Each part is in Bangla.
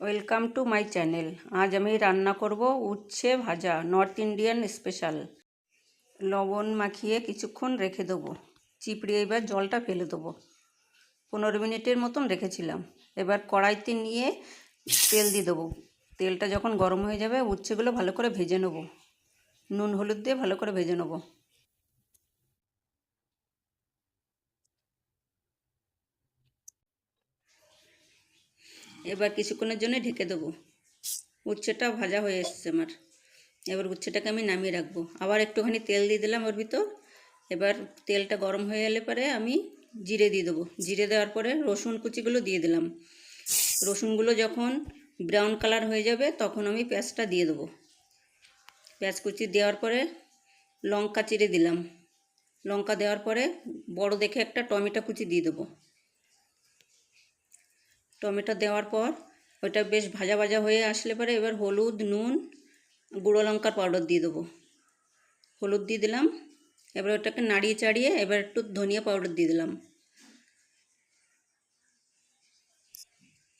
ওয়েলকাম টু মাই চ্যানেল আজ আমি রান্না করব উচ্ছে ভাজা নর্থ ইন্ডিয়ান স্পেশাল লবণ মাখিয়ে কিছুক্ষণ রেখে দেবো। চিপড়িয়ে এবার জলটা ফেলে দেবো। পনেরো মিনিটের মতন রেখেছিলাম। এবার কড়াইতে নিয়ে তেল দিয়ে দেবো। তেলটা যখন গরম হয়ে যাবে, উচ্ছেগুলো ভালো করে ভেজে নেব। নুন, হলুদ দিয়ে ভালো করে ভেজে নেব। এবার কিছুক্ষণের জন্য ঢেকে দেবো। উচ্ছেটা ভাজা হয়ে এসছে আমার। এবার উচ্ছেটাকে আমি নামিয়ে রাখব। আবার একটুখানি তেল দিয়ে দিলাম ওর ভিতর। এবার তেলটা গরম হয়ে এলে পরে আমি জিরে দিয়ে দেবো। জিরে দেওয়ার পরে রসুন কুচিগুলো দিয়ে দিলাম। রসুনগুলো যখন ব্রাউন কালার হয়ে যাবে তখন আমি পেঁয়াজটা দিয়ে দেবো। পেঁয়াজ কুচি দেওয়ার পরে লঙ্কা চিরে দিলাম। লঙ্কা দেওয়ার পরে বড় দেখে একটা টমেটো কুচি দিয়ে দেবো। টমেটো দেওয়ার পর ওইটা বেশ ভাজা ভাজা হয়ে আসলে পরে এবার হলুদ, নুন, গুঁড়ো লঙ্কার পাউডার দিয়ে দেবো। হলুদ দিয়ে দিলাম, এবার ওটাকে নাড়িয়ে চাড়িয়ে এবার একটু ধনিয়া পাউডার দিয়ে দিলাম।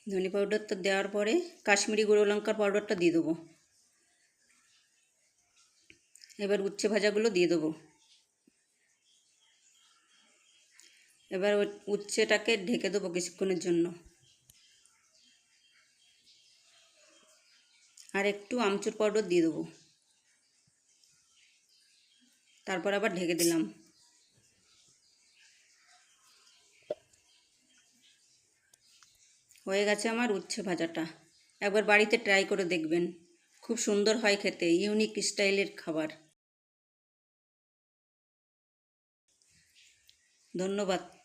ধনিয়া পাউডারটা দেওয়ার পরে কাশ্মীরি গুঁড়ো লঙ্কার পাউডারটা দিয়ে দেবো। এবার উচ্ছে ভাজাগুলো দিয়ে দেবো। এবার উচ্ছেটাকে ঢেকে দেবো কিছুক্ষণের জন্য। আর একটু আমচুর পাউডার দিয়ে দেবো। তারপর আবার ঢেকে দিলাম। হয়ে গেছে আমার উচ্ছে ভাজাটা। একবার বাড়িতে ট্রাই করে দেখবেন। খুব সুন্দর হয় খেতে, ইউনিক স্টাইলের খাবার। ধন্যবাদ।